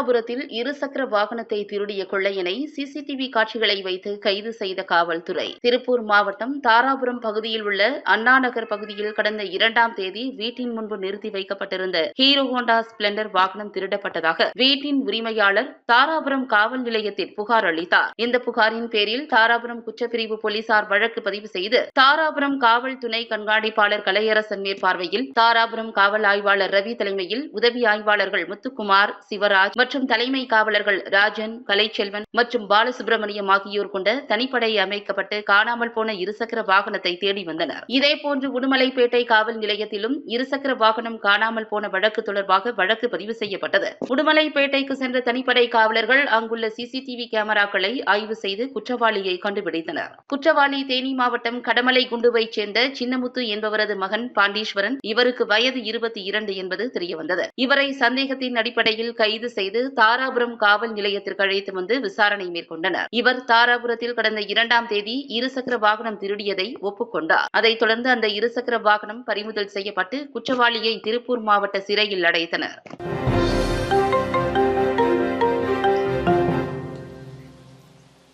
மங்களாபுரத்தில் இருசக்கர வாகனத்தை திருடிய கொள்ளையனை சிசிடிவி காட்சிகளை வைத்து கைது செய்த காவல்துறை. திருப்பூர் மாவட்டம் தாராபுரம் பகுதியில் உள்ள அண்ணா நகர் பகுதியில் கடந்த இரண்டாம் தேதி வீட்டின் முன்பு நிறுத்தி வைக்கப்பட்டிருந்த ஹீரோ ஹோண்டா ஸ்பிளண்டர் வாகனம் திருடப்பட்டதாக வீட்டின் உரிமையாளர் தாராபுரம் காவல் நிலையத்தில் புகார் அளித்தார். இந்த புகாரின் பேரில் தாராபுரம் குற்றப்பிரிவு போலீசார் வழக்கு பதிவு செய்து தாராபுரம் காவல் துணை கண்காணிப்பாளர் கலையரசன் மேற்பார்வையில் தாராபுரம் காவல் ஆய்வாளர் ரவி தலைமையில் உதவி ஆய்வாளர்கள் முத்துக்குமார் சிவராஜ் மற்றும் மற்றும் தலைமை காவலர்கள் ராஜன் கலைச்செல்வன் மற்றும் பாலசுப்ரமணியம் ஆகியோர் கொண்ட தனிப்படை அமைக்கப்பட்டு காணாமல் போன இருசக்கர வாகனத்தை தேடி வந்தனர். இதேபோன்று உடுமலைப்பேட்டை காவல் நிலையத்திலும் இருசக்கர வாகனம் காணாமல் போன வழக்கு தொடர்பாக வழக்கு பதிவு செய்யப்பட்டது. உடுமலைப்பேட்டைக்கு சென்ற தனிப்படை காவலர்கள் அங்குள்ள சிசிடிவி கேமராக்களை ஆய்வு செய்து குற்றவாளியை கண்டுபிடித்தனர். குற்றவாளி தேனி மாவட்டம் கடமலை குண்டுவைச் சேர்ந்த சின்னமுத்து என்பவரது மகன் பாண்டீஸ்வரன் இவருக்கு வயது இருபத்தி இரண்டு என்பது தெரியவந்தது. இவரை சந்தேகத்தின் அடிப்படையில் கைது செய்து தாராபுரம் காவல் நிலையத்திற்கு அழைத்து வந்து விசாரணை மேற்கொண்டனர். இவர் தாராபுரத்தில் கடந்த இரண்டாம் தேதி இருசக்கர வாகனம் திருடியதை ஒப்புக்கொண்டார். அதைத் தொடர்ந்து அந்த இருசக்கர வாகனம் பறிமுதல் செய்யப்பட்டு குற்றவாளியை திருப்பூர் மாவட்ட சிறையில் அடைத்தனர்.